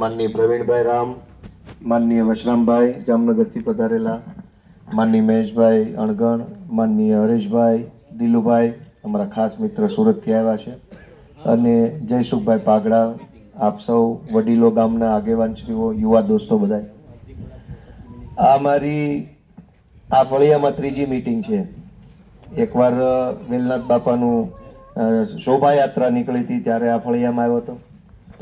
માનનીય પ્રવીણભાઈ રામ, માનનીય વશરામભાઈ, જામનગરથી પધારેલા માનનીય મહેશભાઈ અણગણ, માનનીય હરેશભાઈ, દિલુભાઈ, અમારા ખાસ મિત્ર સુરતથી આવ્યા છે. અને જયસુખભાઈ પાગડા, આપ સૌ વડીલો ગામના આગેવાનશ્રીઓ, યુવા દોસ્તો બધા આ મારી, આ ફળિયામાં ત્રીજી મીટિંગ છે. એકવાર વેલનાથ બાપાનું શોભાયાત્રા નીકળી હતી ત્યારે આ ફળિયામાં આવ્યો હતો.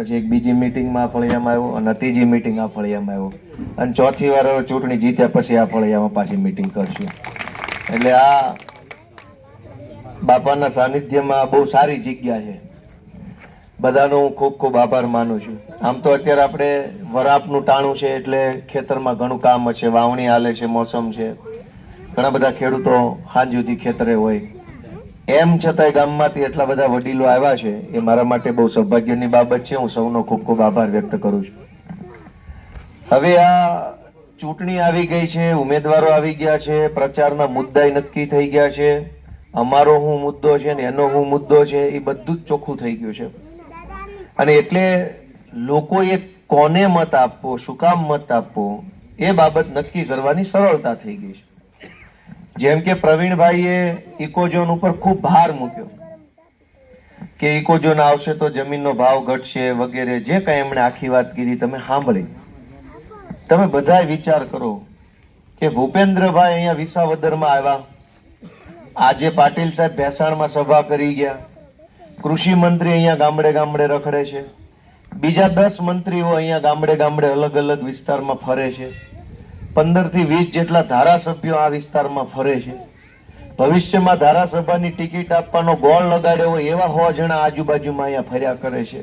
પછી એક બીજી મિટિંગમાં આ ફળિયામાં આવ્યો, અને ત્રીજી મિટિંગ આ ફળિયામાં આવ્યો. અને ચોથી વાર ચૂંટણી જીત્યા પછી આ ફળિયામાં પાછી મિટિંગ કરશું. એટલે આ બાપાના સાનિધ્યમાં બહુ સારી જગ્યા છે. બધાનો હું ખૂબ ખૂબ આભાર માનું છું. આમ તો અત્યારે આપણે વરાપનું ટાણું છે એટલે ખેતરમાં ઘણું કામ છે વાવણી હાલે છે, મોસમ છે. ઘણા બધા ખેડૂતો સાંજ સુધી ખેતરે હોય. એમ છતાંય ગામમાંથી એટલા બધા વડીલો આવ્યા છે, એ મારા માટે બહુ સૌભાગ્યની બાબત છે. હું સૌનો ખૂબ ખૂબ આભાર વ્યક્ત કરું છું. હવે આ ચૂંટણી આવી ગઈ છે, ઉમેદવારો આવી ગયા છે, પ્રચારના મુદ્દાય નક્કી થઈ ગયા છે. અમારો શું મુદ્દો છે ને એનો શું મુદ્દો છે, એ બધું જ ચોખ્ખું થઈ ગયું છે. અને એટલે લોકોએ કોને મત આપવો, શું કામ મત આપવો, એ બાબત નક્કી કરવાની સરળતા થઈ ગઈ છે. જેમ કે પ્રવીણભાઈએ ઇકોઝોન ઉપર ખૂબ ભાર મૂક્યો. કે ઇકોઝોન આવશે તો જમીનનો ભાવ ઘટશે વગેરે, જે કંઈ એમણે આખી વાત કીધી, તમે સાંભળી. તમે બધા વિચાર કરો કે ભૂપેન્દ્રભાઈ અહીંયા વિસાવદરમાં આવ્યા. આજે પાટીલ સાહેબ ભેસાણમાં સભા કરી ગયા. કૃષિ મંત્રી અહીંયા ગામડે ગામડે રખડે છે. બીજા દસ મંત્રીઓ અહીંયા ગામડે ગામડે અલગ અલગ વિસ્તારમાં ફરે છે. પંદરથી વીસ જેટલા ધારાસભ્યો આ વિસ્તારમાં ફરે છે. ભવિષ્યમાં ધારાસભાની ટિકિટ આપવાનો ગોળ લગાડ્યો હોય એવા સો જણા આજુબાજુમાં અહીંયા ફર્યા કરે છે.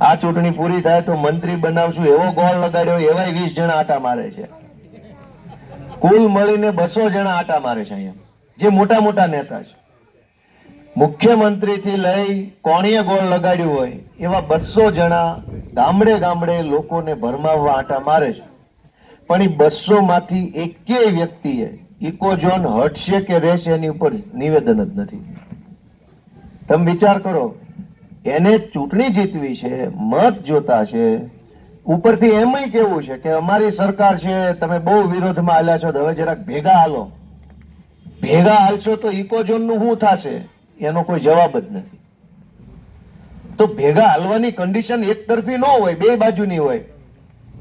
આ ચૂંટણી પૂરી થાય તો મંત્રી બનાવશું એવો ગોળ લગાડ્યો એવાય વીસ જણા આટા મારે છે. કુલ મળીને બસો જણા આટા મારે છે અહીંયા, જે મોટા મોટા નેતા છે. મુખ્યમંત્રીથી લઈ કોણીએ ગોળ લગાડ્યું હોય એવા બસો જણા ગામડે ગામડે લોકોને ભરમાવવા આટા મારે છે. પણ એ બસો માંથી એકેય વ્યક્તિએ ઇકોઝોન હટશે કે રહેશે એની ઉપર નિવેદન જ નથી. તમે વિચાર કરો, એને ચૂંટણી જીતવી છે, મત જોતા છે, ઉપરથી એમય કેવું છે કે અમારી સરકાર છે, તમે બહુ વિરોધમાં હાલ્યા છો હવે જરાક ભેગા હાલો. ભેગા હાલશો તો ઇકોઝોનનું શું થશે? એનો કોઈ જવાબ જ નથી. તો ભેગા હાલવાની કન્ડિશન એક તરફી ન હોય, બે બાજુની હોય.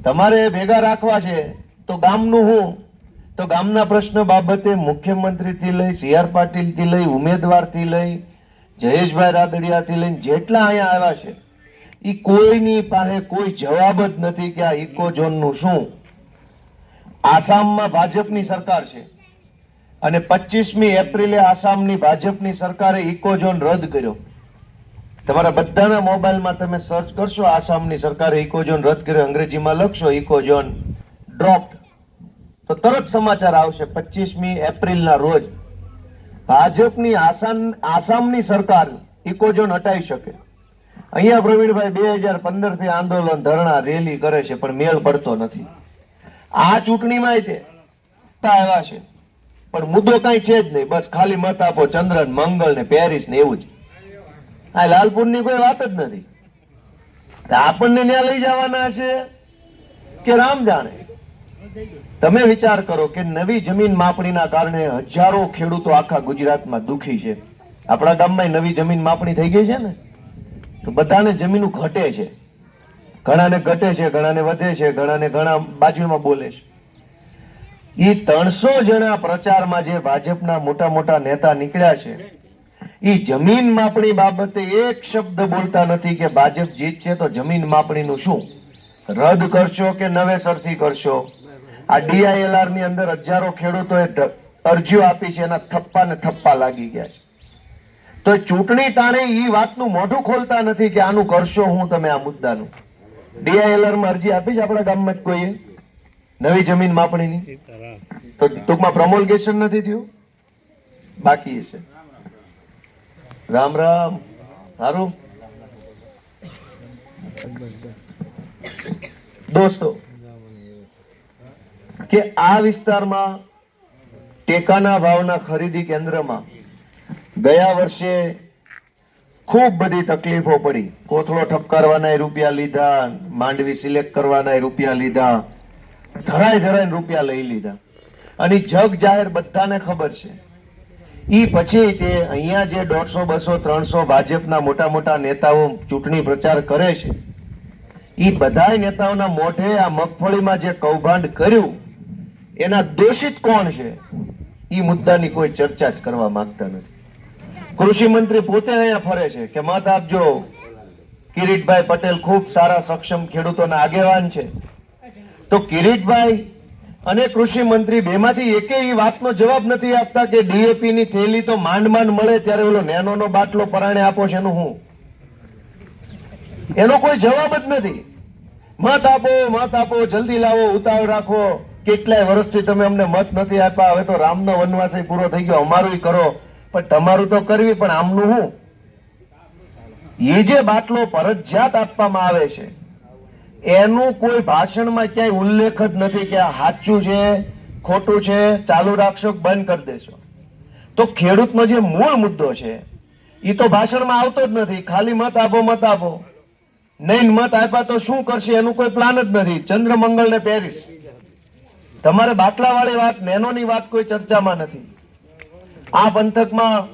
તમારે ભેગા રાખવા છે, તો ગામનું હું. તો ગામના પ્રશ્ન બાબતે મુખ્યમંત્રીથી લઈ, સી આર પાટીલથી લઈ, ઉમેદવારથી લઈ, જયેશભાઈ રાદડિયાથી લઈને જેટલા અહીંયા આવ્યા છે એ કોઈની પાસે કોઈ જવાબ જ નથી કે આ ઇકો ઝોનનું શું. આસામમાં ભાજપની સરકાર છે. અને પચીસમી એપ્રિલે આસામની ભાજપની સરકારે ઇકોઝોન રદ કર્યો. તમારા બધાના મોબાઈલમાં તમે સર્ચ કરશો, આસામની સરકારે ઇકોઝોન રદ કર્યો અંગ્રેજીમાં લખશો, ઇકોઝોન ડ્રોપ તો તરત સમાચાર આવશે પચીસમી એપ્રિલના રોજ. ભાજપની આસામ, આસામની સરકાર ઇકોઝોન હટાવી શકે. અહીંયા પ્રવીણભાઈ બે હજાર પંદરથી આંદોલન ધરણા રેલી કરે છે, પણ મેળ પડતો નથી. આ ચૂંટણીમાં તે આવ્યા છે. પણ મુદ્દો કાંઈ છે જ નહીં. બસ ખાલી મત આપો, ચંદ્રન મંગળ ને પેરિસ ને એવું જ. આ લાલપુરની કોઈ વાત જ નથી. આપણને ત્યાં લઈ જવાના છે કે રામ જાણે? તમે વિચાર કરો કે નવી જમીન માપણીના કારણે હજારો ખેડૂતો આખા ગુજરાતમાં દુખી છે. આપણા ગામમાં નવી જમીન માપણી થઈ ગઈ છે ને? તો બધાને જમીન ઘટે છે. ઘણાને ઘટે છે, ઘણાને વધે છે, ઘણાને ઘણા બાજુમાં બોલે છે. એ ત્રણસો જણા પ્રચારમાં જે ભાજપના મોટા મોટા નેતા નીકળ્યા છે એ જમીન માપણી બાબતે એક શબ્દ બોલતા નથી કે ભાજપ જીતશે તો જમીન માપણીનું શું? રદ કરશો કે નવેસરથી કરશો? આ ડીઆઈએલઆરની અંદર હજારો ખેડૂતોએ અરજીઓ આપી છે એના થપ્પા ને થપ્પા લાગી ગયા છે. તો ચૂંટણી તાણે એ વાતનું મોઢું ખોલતા નથી કે આનું કરશો હું તમે આ મુદ્દાનું. ડીઆઈએલઆરમાં અરજી આપી છે આપણા ગામમાં જ કોઈએ? નવી જમીન માપણીની? તો ટૂંકમાં પ્રમોલગેશન નથી થયું? બાકી છે. રામ રામ. સારું દોસ્તો, કે આ વિસ્તારમાં ટેકાના ભાવના ખરીદી કેન્દ્રમાં ગયા વર્ષે ખૂબ બધી તકલીફો પડી. કોથળો ઠપકારવાના રૂપિયા લીધા, માંડવી સિલેક્ટ કરવાના રૂપિયા લીધા, ધરાય ધરાય રૂપિયા લઈ લીધા. અને જગ જાહેર બધાને ખબર છે ઈ પછી તે અહીંયા જે દોઢસો, બસો, ત્રણસો ભાજપના મોટા મોટા નેતાઓ ચૂંટણી પ્રચાર કરે છે એ બધાય નેતાઓના મોઢે આ મગફળીમાં જે કૌભાંડ કર્યું, એના દોષિત કોણ છે? એ મુદ્દાની કોઈ ચર્ચા જ કરવા માંગતા નથી. કૃષિ મંત્રી પોતે અહીંયા ફરે છે કે મત આપજો. કિરીટભાઈ પટેલ ખૂબ સારા સક્ષમ ખેડૂતોના આગેવાન છે. તો કિરીટભાઈ અને કૃષિ મંત્રી બેમાંથી એકેય એ વાતનો જવાબ નથી આપતા કે ડીએપી ની થેલી તો માંડ માંડ મળે ત્યારે ઓલો નેનોનો બાટલો પરાણે આપો છે એનું હું? એનો કોઈ જવાબ જ નથી. મત આપો મત આપો, જલ્દી લાવો, ઉતાવળ રાખો. કેટલાય વર્ષથી તમે અમને મત નથી આપ્યા. હવે તો રામનો વનવાસ પૂરો થઈ ગયો. અમારું કરો. પણ તમારું તો કરવી, પણ આમનું હું? એ જે બાટલો ફરજિયાત આપવામાં આવે છે. એનું કોઈ ભાષણમાં ક્યાંય ઉલ્લેખ જ નથી કે આ સાચું છે, ખોટું છે, ચાલુ રાખશો બંધ કરી દેશો. તો ખેડૂતનો જે મૂળ મુદ્દો છે એ તો ભાષણમાં આવતો જ નથી. ખાલી મત આપો મત આપો. નહીં મત આપ્યા તો શું કરશે એનું કોઈ પ્લાન જ નથી. ચંદ્રમંગળ ને પેરિસ તમારે બાટલાવાળી વાત, નેનોની વાત કોઈ ચર્ચામાં નથી. આ પંથકમાં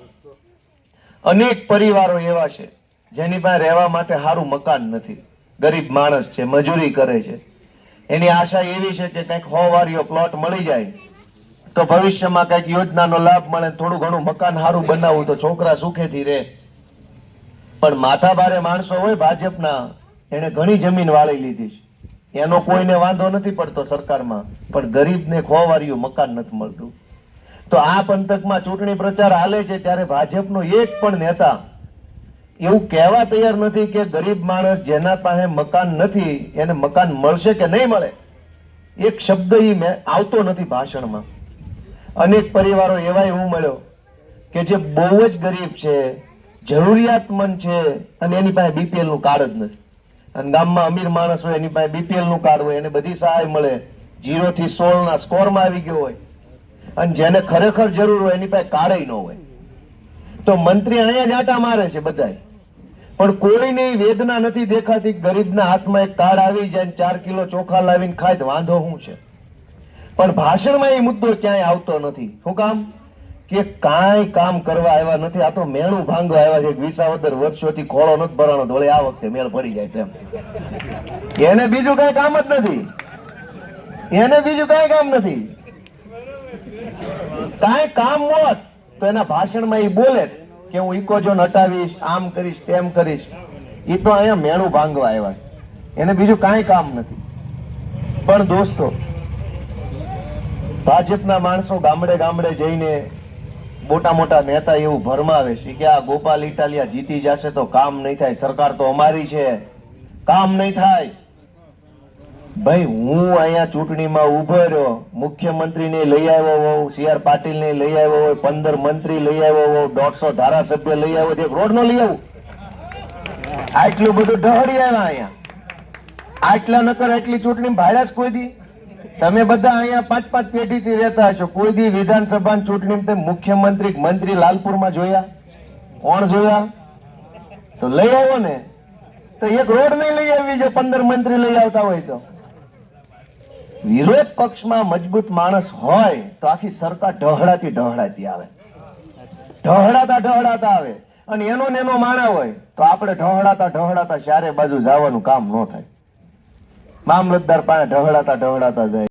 અનેક પરિવારો એવા છે, જેની પાસે રહેવા માટે સારું મકાન નથી. ગરીબ માણસ છે, મજૂરી કરે છે. એની આશા એવી છે કે કંઈક સો વારીઓ પ્લોટ મળી જાય. તો ભવિષ્યમાં કંઈક યોજનાનો લાભ મળે થોડું ઘણું મકાન સારું બનાવવું તો છોકરા સુખેથી રહે. પણ માથાભારે માણસો હોય ભાજપના એને ઘણી જમીન વાળી લીધી છે. એનો કોઈને વાંધો નથી પડતો સરકારમાં, પણ ગરીબને ખોવાર્યું મકાન નથી મળતું. તો આ પંથકમાં ચૂંટણી પ્રચાર હાલે છે ત્યારે ભાજપનો એક પણ નેતા એવું કહેવા તૈયાર નથી કે ગરીબ માણસ જેના પાસે મકાન નથી, એને મકાન મળશે કે નહીં મળે? એક શબ્દ ઈ મેં આવતો નથી ભાષણમાં. અનેક પરિવારો એવા હું મળ્યો કે જે બહુ જ ગરીબ છે, જરૂરિયાતમંદ છે, અને એની પાસે બીપીએલનું કાર્ડ જ નથી. અને ગામમાં અમીર માણસ હોય એની પાસે બીપીએલનું કાર્ડ હોય, એને બધી સહાય મળે. જીરો થી સોળ ના સ્કોરમાં આવી ગયો હોય. અને જેને ખરેખર જરૂર હોય, એની પાસે કાર્ડ ન હોય. તો મંત્રી અહીંયા જ મારે છે બધાય. પણ કોઈને વેદના નથી દેખાતી ગરીબના હાથમાં એક કાર્ડ આવી જાય ચાર કિલો ચોખા લાવીને ખાય તો વાંધો શું છે? પણ ભાષણમાં એ મુદ્દો ક્યાંય આવતો નથી. શું કામ? કે કાંઈ કામ કરવા આવ્યા નથી. આ તો મેળું ભાંગવા આવ્યા છે. વિસાવદર વર્ષોથી ખોળો નથી ભરાણો. ધોળે આ વખતે મેળ પડી જાય તેમ. એને બીજું કઈ કામ જ નથી. એને બીજું કઈ કામ નથી. કાંઈ કામ હોત તો એના ભાષણમાં એ બોલે કે હું ઇકોઝોન હટાવીશ, આમ કરીશ, તેમ કરીશ. એ તો અહીંયા મેણું ભાંગવા આવ્યા છે. એને બીજું કાંઈ કામ નથી. પણ દોસ્તો, ભાજપના માણસો ગામડે ગામડે જઈને મોટા મોટા નેતા એવું ભરમાવે છે કે આ ગોપાલ ઇટાલિયા જીતી જશે તો કામ નહીં થાય. સરકાર તો અમારી છે. કામ નહીં થાય. ભાઈ, હું અહીંયા ચૂંટણીમાં ઊભો રહ્યો. મુખ્યમંત્રીને લઈ આવ્યો હોઉં સી આર પાટીલને લઈ આવ્યો હોય પંદર મંત્રી લઈ આવ્યો હોઉં, દોઢસો ધારાસભ્ય લઈ આવ્યો છે રોડ નો લઈ આવું. આટલું બધું ડહરી આવ્યા અહીંયા. આટલા નકર એટલી ચૂંટણી ભાડ્યા કોઈ દી? તમે બધા અહીંયા પાંચ પાંચ પેઢીથી રહેતા હશો. કોઈ દી વિધાનસભા ચૂંટણી મુખ્યમંત્રી, મંત્રી મંત્રી લાલપુરમાં જોયા? કોણ જોયા? તો લઈ આવ્યો ને. તો એક રોડ નહીં લઈ આવી, જે પંદર મંત્રી લઈ આવતા હોય તો. વિરોધ પક્ષમાં મજબૂત માણસ હોય તો આખી સરકાર ઢહળાતી ઢહળાતી આવે. ઢહળાતા ઢહળાતા આવે. અને એનો ને એનો માણા હોય તો આપણે ઢહળાતા ઢહળાતા ચારે બાજુ જવાનું કામ ન થાય. મામલતદાર પાસે ઢહળાતા ઢહળાતા જાય.